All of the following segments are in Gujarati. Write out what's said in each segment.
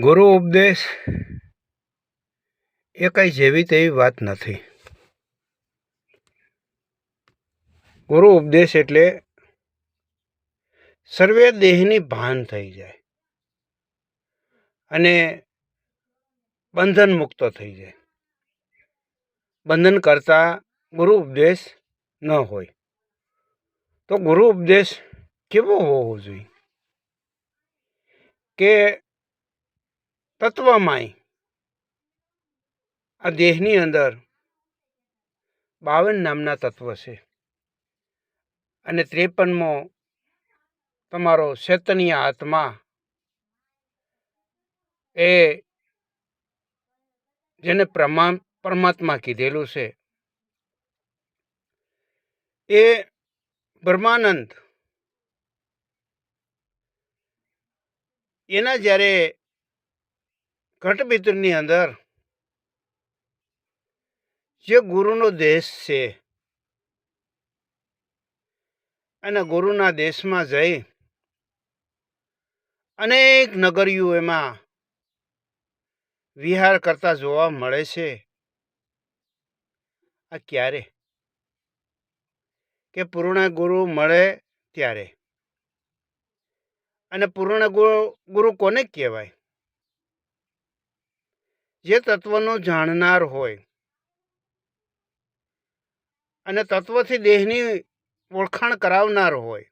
ગુરુ ઉપદેશ? એ કંઈ જેવી તેવી વાત નથી. ગુરુ ઉપદેશ એટલે સર્વે દેહની ભાન થઈ જાય અને બંધન મુક્ત થઈ જાય. બંધન કરતા ગુરુ ઉપદેશ ન હોય. તો ગુરુ ઉપદેશ કેવો હોવો જોઈએ? કે તત્વમાંય. આ દેહની અંદર બાવન નામના તત્વ છે. અને ત્રેપનમો તમારો ચેતનીય આત્મા એ જેને પ્રમા પરમાત્મા કીધેલું છે. એ બ્રહ્માનંદ, એના જ્યારે ઘટભીતરની અંદર જે ગુરુનો દેશ છે અને ગુરુના દેશમાં જઈ અનેક નગરીઓ એમાં વિહાર કરતા જોવા મળે છે. આ ક્યારે? કે પૂર્ણ ગુરુ મળે ત્યારે? અને પૂર્ણ ગુરુ ગુરુ કોને કહેવાય? જે તત્વનો જાણનાર હોય. અને તત્વથી દેહની ઓળખાણ કરાવનાર હોય.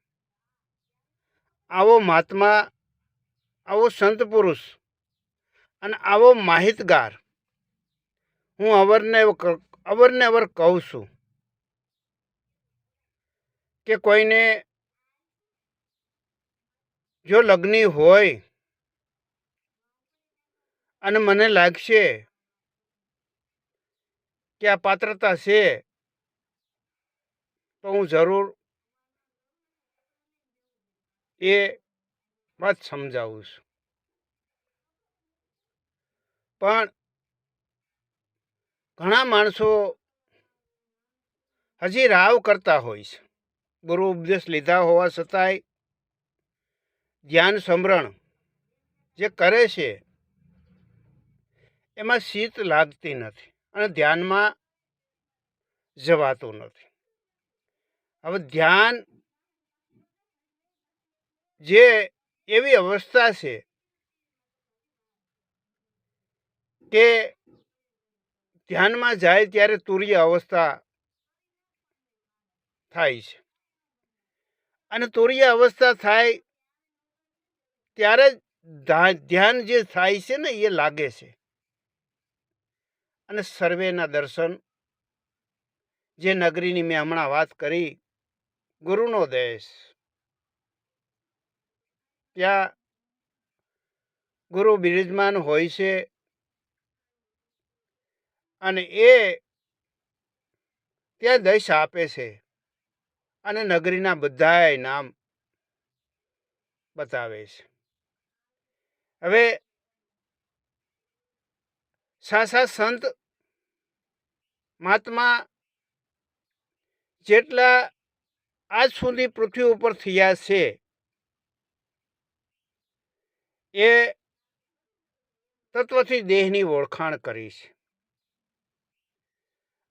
આવો મહાત્મા, આવો સંત પુરુષ અને આવો માહિતગાર, હું અવરને અવરને અવર કહું છું કે કોઈને જો લગ્ની હોય અને મને લાગશે કે આ પાત્રતા છે, તો હું જરૂર એ વાત સમજાવું છું. પણ ઘણા માણસો હજી રાવ કરતા હોય છે. ગુરુ ઉપદેશ લીધા હોવા છતાંય ધ્યાન સમરણ જે કરે છે એમાં શીત લાગતી નથી અને ધ્યાનમાં જવાતું નથી. હવે ધ્યાન જે એવી અવસ્થા છે કે ધ્યાનમાં જાય ત્યારે તુર્ય અવસ્થા થાય છે. અને તુર્ય અવસ્થા થાય ત્યારે ધ્યાન જે થાય છે ને એ લાગે છે. અને સર્વેના દર્શન. જે નગરીની મેં હમણાં વાત કરી, ગુરુનો દેશ. ત્યાં ગુરુ બિરાજમાન હોય છે. અને એ ત્યાં દશ આપે છે. અને નગરીના બધાય નામ બતાવે છે. હવે સાસા સંત મહાત્મા જેટલા આજ સુધી પૃથ્વી ઉપર થયા છે, એ તત્વથી દેહની ઓળખાણ કરી છે.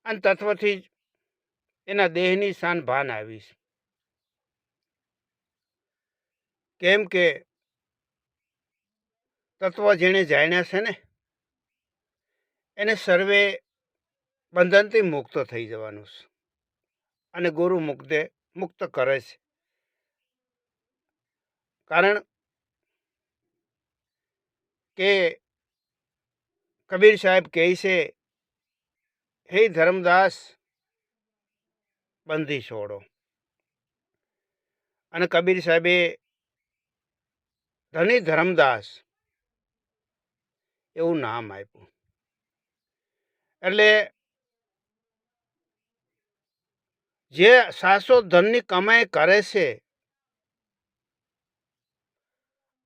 અને તત્વથી જ એના દેહની શાન ભાન આવી છે. કેમ કે તત્વ જેણે જાણ્યા છે ને, એને સર્વે બંધનથી મુક્ત થઈ જવાનું છે. અને ગુરુ મુક્તે મુક્ત કરે છે. કારણ કે કબીર સાહેબ કહે છે, હે ધર્મદાસ, બંધી છોડો. અને કબીર સાહેબે ધની ધર્મદાસ એવું નામ આપ્યું. એટલે જે સાસો ધનની કમાઈ કરે છે.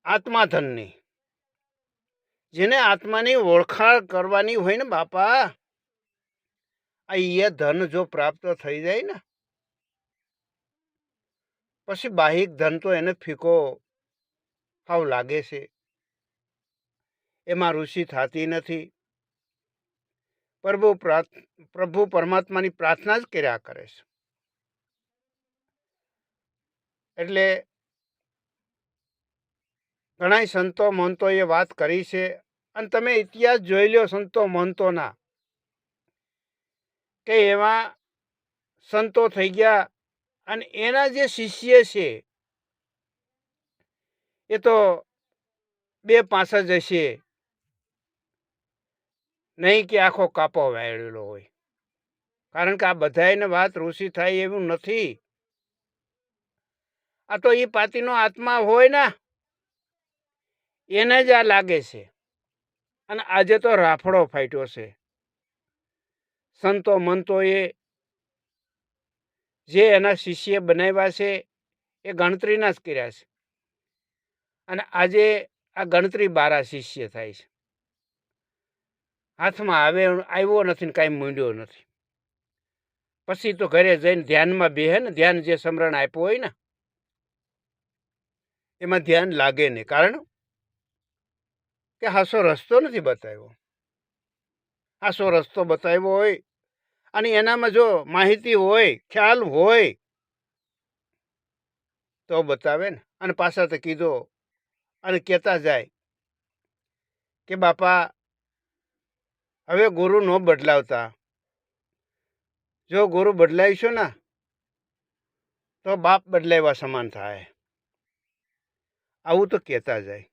આત્મા ધનની જેને આત્માની ઓળખાણ કરવાની હોય ને બાપા એ ધન જો પ્રાપ્ત થઈ જાય ને, પછી બાહિક ધન તો એને ફીકો હાવ લાગે છે. એમાં ઋષિ થતી નથી. પ્રભુ પ્રભુ પરમાત્માની પ્રાર્થના જ કર્યા કરે છે. એટલે ઘણાય સંતો મહંતોએ વાત કરી છે અને તમે ઇતિહાસ જોઈ લો સંતો મહંતોના, કે એમાં સંતો થઈ ગયા અને એના જે શિષ્ય છે એ તો બે પાંચ જ હશે. નહીં કે આખો કાપો વાળેલો હોય. કારણ કે આ બધાને વાત ઋષિ થાય એવું નથી. આ તો એ પાતીનો આત્મા હોય ને, એને જ આ લાગે છે. અને આજે તો રાફડો ફાટ્યો છે. સંતો મંતોએ જે એના શિષ્ય બનાવ્યા છે, એ ગણતરીના જ કર્યા છે. અને આજે આ ગણતરી બારા શિષ્ય થાય છે. હાથમાં આવે, આવ્યો નથી ને કાંઈ મૂંડ્યો નથી. પછી તો ઘરે જઈને ધ્યાનમાં બેહે ને, ધ્યાન જે સમરણ આપ્યું હોય ને એમાં ધ્યાન લાગે નહીં. કારણ કે હાસો રસ્તો નથી બતાવ્યો. હાસો રસ્તો બતાવ્યો હોય અને એનામાં જો માહિતી હોય, ખ્યાલ હોય તો બતાવે ને. અને પાછા તો કીધો અને કહેતા જાય કે બાપા, હવે ગુરુ ન બદલાવતા. જો ગુરુ બદલાવીશું ને, તો બાપ બદલાવ્યા સમાન થાય. આવું તો કહેતા જાય.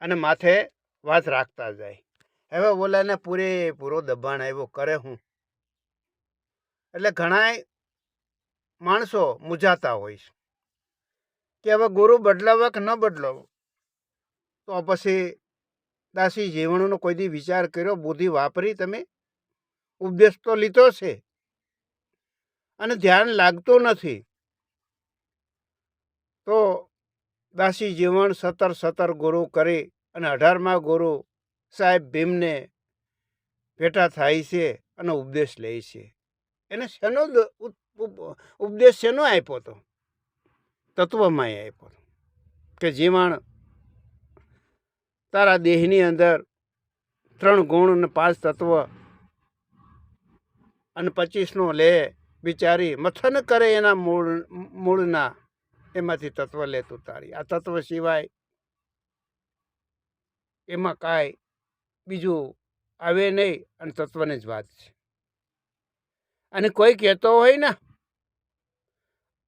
અને માથે વાત રાખતા જાય. હવે ઓલાને પૂરેપૂરો દબાણ આવ્યો કરે હું. એટલે ઘણાય માણસો મૂંઝાતા હોય છે. કે હવે ગુરુ બદલાવવા કે ન બદલાવો? તો પછી દાસી જીવણનો કોઈ દી વિચાર કર્યો, બુદ્ધિ વાપરી તમે? ઉપદેશ તો લીધો છે. અને ધ્યાન લાગતું નથી. તો દાસી જીવણ સતર સતર ગુરુ કરી અને અઢારમા ગુરુ સાહેબ ભીમને ભેટા થાય છે અને ઉપદેશ લે છે. એને શેનો ઉપદેશ શેનો આપ્યો હતો તત્વમાં આપ્યો હતો કે જીવણ તારા દેહની અંદર ત્રણ ગુણ અને પાંચ તત્વ અને પચીસનો લે બિચારી મથન કરે એના મૂળ, મૂળના એમાંથી તત્વ લેતું તારી. આ તત્વ સિવાય એમાં કાંઈ બીજું આવે નહીં અને તત્વની જ વાત છે. અને કોઈ કહેતો હોય ને,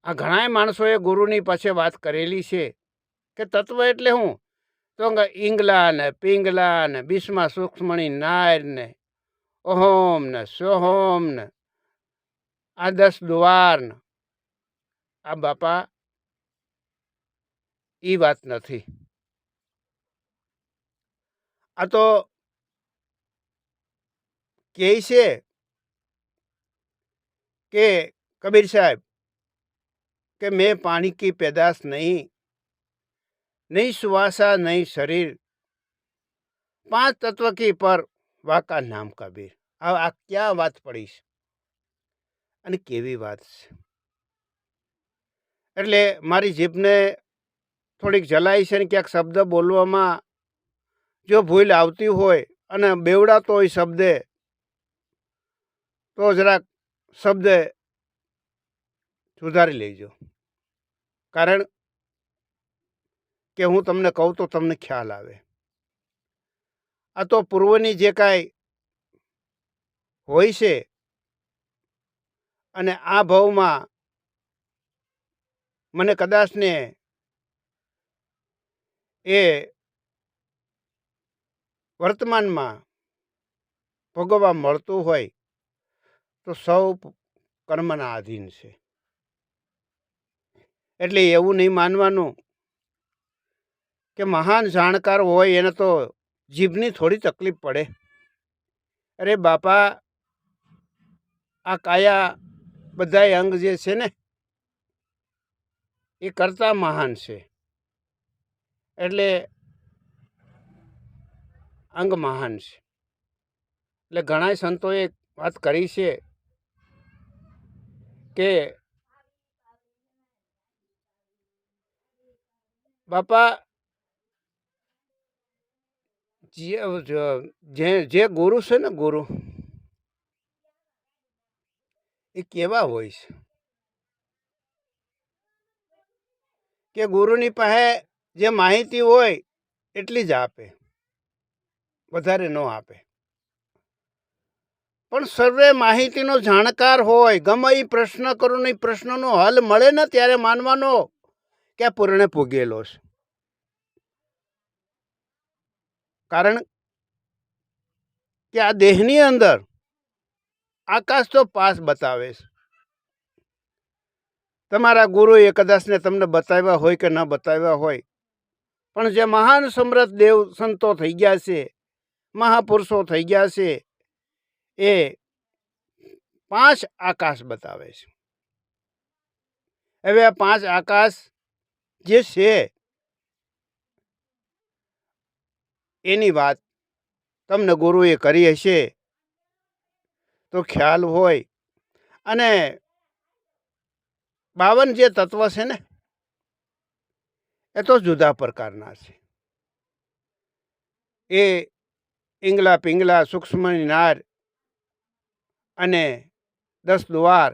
આ ઘણાય માણસોએ ગુરુની પાસે વાત કરેલી છે કે તત્વ એટલે હું? તો ઈંગલા ને પિંગલા ને બિસ્મા સૂક્ષ્મણી, નાયર ને, ઓહોમ ને, સોહોમ ને, આ દસ દ્વાર ને, આ બાપા એ વાત નથી. આ તો કહે છે કે કબીર સાહેબ, કે મેં પાણી કી પેદાશ નહીં નહીં સુવાસા, નહીં શરીર, પાંચ તત્વ કી પર વાકા નામ કબીર. આ ક્યાં વાત પડીશ અને કેવી વાત છે? એટલે મારી જીભને થોડીક જલાઈ છે ને ક્યાંક શબ્દ બોલવામાં જો ભૂલ આવતી હોય અને બેવડાતો હોય શબ્દે, તો જરાક શબ્દ સુધારી લેજો. કારણ કે હું તમને કહું તો તમને ખ્યાલ આવે. આ તો પૂર્વની જે કાંઈ હોય છે અને આ ભાવમાં મને કદાચને એ વર્તમાનમાં ભોગવવા મળતું હોય તો સૌ કર્મના આધીન છે. એટલે એવું નહીં માનવાનું કે મહાન જાણકાર હોય એને તો જીભની થોડી તકલીફ પડે. અરે બાપા, આ કાયા બધાય અંગ જે છે ને, એ કરતા મહાન છે. એટલે અંગ મહાન છે. એટલે ઘણા સંતોએ વાત કરી છે કે બાપા જે જે ગુરુ છે ને ગુરુ, એ કેવા હોય છે? કે ગુરુની પાસે જે માહિતી હોય એટલી જ આપે. વધારે ન આપે. પણ સર્વે માહિતીનો જાણકાર હોય, ગમે એ પ્રશ્ન કરો ને પ્રશ્નનો હલ મળે ને ત્યારે માનવાનો કે પૂર્ણે પૂગેલો છે. કારણ કે આ દેહની અંદર આકાશ તો પાસ બતાવે છે. તમારા ગુરુએ કદાચને તમને બતાવ્યા હોય કે ન બતાવ્યા હોય પણ જે મહાન સમૃદ્ધ દેવ સંતો થઈ ગયા છે, મહાપુરુષો થઈ ગયા છે, એ પાંચ આકાશ બતાવે છે. હવે આ પાંચ આકાશ જે છે, એની વાત તમને ગુરુએ કરી હશે, તો ખ્યાલ હોય. અને બાવન જે તત્વ છે ને એ તો જુદા પ્રકારના છે. એ ઈંગલા પિંગલા સૂક્ષ્મ નાર અને દસ દ્વાર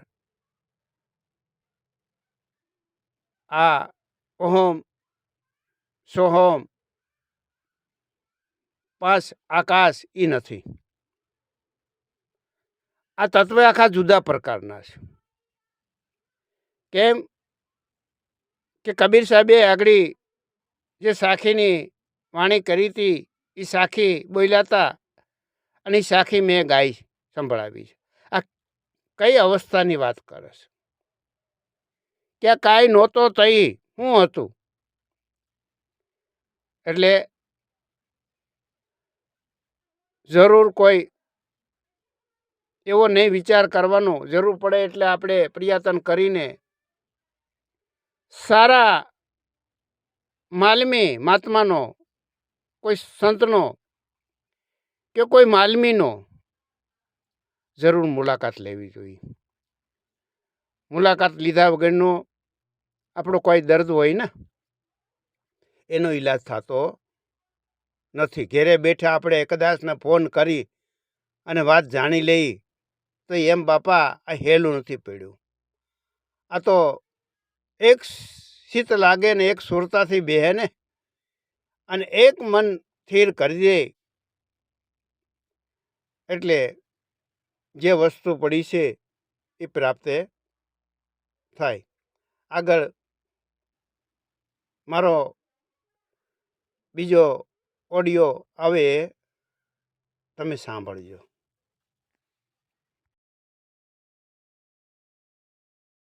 આ ઓહોમ, સોહોમ, પાસ, આકાશ એ નથી. આ તત્વ આખા જુદા પ્રકારના છે. કેમ? કે કબીર સાહેબે આગળ જે સાખીની વાણી કરી હતી એ સાખી બોલ્યા હતા અને એ સાખી મેં ગાઈ સંભળાવી છે. આ કઈ અવસ્થાની વાત કરે છે? કે કાંઈ નહોતો તઈ શું હતું? એટલે જરૂર કોઈ એવો નહીં વિચાર કરવાનો જરૂર પડે એટલે આપણે પ્રયત્ન કરીને સારા માલમી મહાત્માનો, કોઈ સંતનો કે કોઈ માલમીનો જરૂર મુલાકાત લેવી જોઈએ. મુલાકાત લીધા વગરનો આપણો કોઈ દર્દ હોય ને, એનો ઈલાજ થતો નથી. ઘેરે બેઠા આપણે કદાચને ફોન કરી અને વાત જાણી લઈ, તો એમ બાપા આ હેલું નથી પડ્યું. આ તો એક શીત લાગે ને એક સુરતાથી બેહે ને, અને એક મન સ્થિર કરી દે એટલે જે વસ્તુ પડી છે એ પ્રાપ્ત થાય. આગળ મારો બીજો ઓડિયો આવે, તમે સાંભળજો.